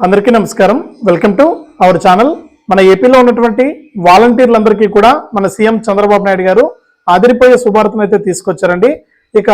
అందరికీ నమస్కారం. Welcome to our channel. మన ఏపీలో ఉన్నటువంటి వాలంటీర్లందరికీ కూడా మన సీఎం చంద్రబాబు నాయుడు గారు ఆదిరిపోయే శుభార్తను అయితే తీసుకొచ్చారండి. ఇక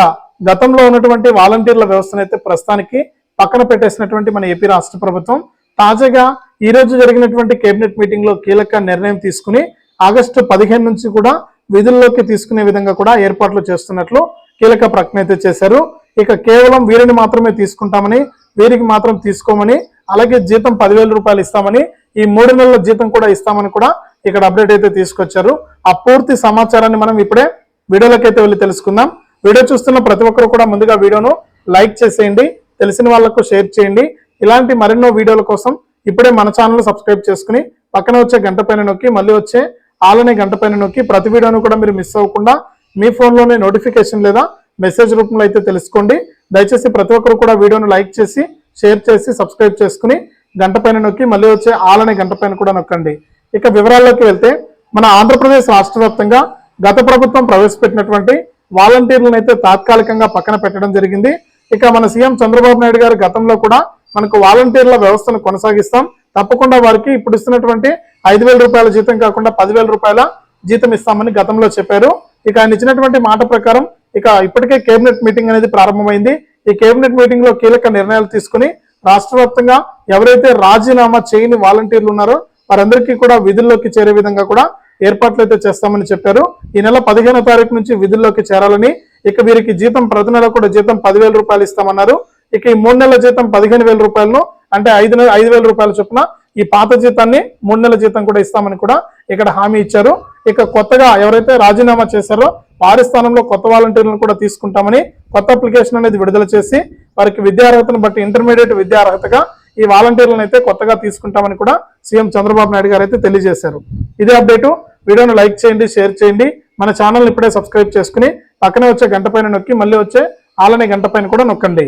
గతంలో ఉన్నటువంటి వాలంటీర్ల వ్యవస్థను అయితే ప్రస్తుతానికి పక్కన పెట్టేసినటువంటి మన ఏపీ రాష్ట్ర ప్రభుత్వం తాజాగా ఈ రోజు జరిగినటువంటి కేబినెట్ మీటింగ్లో కీలక నిర్ణయం తీసుకుని ఆగస్టు పదిహేను నుంచి కూడా విధుల్లోకి తీసుకునే విధంగా కూడా ఏర్పాట్లు చేస్తున్నట్లు కీలక ప్రకటన అయితే చేశారు. ఇక కేవలం వీరిని మాత్రమే తీసుకుంటామని వీరికి మాత్రం తీసుకోమని అలాగే జీతం పదివేల రూపాయలు ఇస్తామని ఈ మూడు నెలల జీతం కూడా ఇస్తామని కూడా ఇక్కడ అప్డేట్ అయితే తీసుకొచ్చారు. ఆ పూర్తి సమాచారాన్ని మనం ఇప్పుడే వీడియోలకైతే వెళ్ళి తెలుసుకుందాం. వీడియో చూస్తున్న ప్రతి ఒక్కరు కూడా ముందుగా వీడియోను లైక్ చేసేయండి తెలిసిన వాళ్ళకు షేర్ చేయండి. ఇలాంటి మరెన్నో వీడియోల కోసం ఇప్పుడే మన ఛానల్ సబ్స్క్రైబ్ చేసుకుని పక్కన వచ్చే గంట పైన నొక్కి మళ్ళీ వచ్చే ఆలనే గంట పైన నొక్కి ప్రతి వీడియోను కూడా మీరు మిస్ అవ్వకుండా మీ ఫోన్లోనే నోటిఫికేషన్ లేదా మెసేజ్ రూపంలో అయితే తెలుసుకోండి. దయచేసి ప్రతి ఒక్కరు కూడా వీడియోను లైక్ చేసి షేర్ చేసి సబ్స్క్రైబ్ చేసుకుని గంట పైన నొక్కి మళ్ళీ వచ్చే ఆలనే గంట పైన కూడా నొక్కండి. ఇక వివరాల్లోకి వెళ్తే మన ఆంధ్రప్రదేశ్ రాష్ట్ర వ్యాప్తంగా గత ప్రభుత్వం ప్రవేశపెట్టినటువంటి వాలంటీర్లను అయితే తాత్కాలికంగా పక్కన పెట్టడం జరిగింది. ఇక మన సీఎం చంద్రబాబు నాయుడు గారు గతంలో కూడా మనకు వాలంటీర్ల వ్యవస్థను కొనసాగిస్తాం. తప్పకుండా వారికి ఇప్పుడు ఇస్తున్నటువంటి ఐదు వేల రూపాయల జీతం కాకుండా పదివేల రూపాయల జీతం ఇస్తామని గతంలో చెప్పారు. ఇక ఆయన ఇచ్చినటువంటి మాట ప్రకారం ఇక ఇప్పటికే కేబినెట్ మీటింగ్ అనేది ప్రారంభమైంది. ఈ కేబినెట్ మీటింగ్లో కీలక నిర్ణయాలు తీసుకుని రాష్ట్ర వ్యాప్తంగా ఎవరైతే రాజీనామా చేయని వాలంటీర్లు ఉన్నారో వారందరికీ కూడా విధుల్లోకి చేరే విధంగా కూడా ఏర్పాట్లు అయితే చేస్తామని చెప్పారు. ఈ నెల పదిహేనో తారీఖు నుంచి విధుల్లోకి చేరాలని ఇక వీరికి జీతం ప్రతి నెల కూడా జీతం పదివేల రూపాయలు ఇస్తామన్నారు. ఇక ఈ మూడు నెలల జీతం పదిహేను వేల రూపాయలను అంటే ఐదు నెల ఐదు వేల రూపాయల చొప్పున ఈ పాత జీతాన్ని మూడు నెలల జీతం కూడా ఇస్తామని కూడా ఇక్కడ హామీ ఇచ్చారు. ఇక కొత్తగా ఎవరైతే రాజీనామా చేశారో వారి స్థానంలో కొత్త వాలంటీర్లను కూడా తీసుకుంటామని కొత్త అప్లికేషన్ అనేది విడుదల చేసి వారికి విద్యార్హతను బట్టి ఇంటర్మీడియట్ విద్యార్హతగా ఈ వాలంటీర్లను అయితే కొత్తగా తీసుకుంటామని కూడా సీఎం చంద్రబాబు నాయుడు గారు అయితే తెలియజేశారు. ఇదే అప్డేటు వీడియోను లైక్ చేయండి షేర్ చేయండి. మన ఛానల్ ఇప్పుడే సబ్స్క్రైబ్ చేసుకుని పక్కనే వచ్చే గంట పైన నొక్కి మళ్ళీ వచ్చే ఆలనే గంట పైన కూడా నొక్కండి.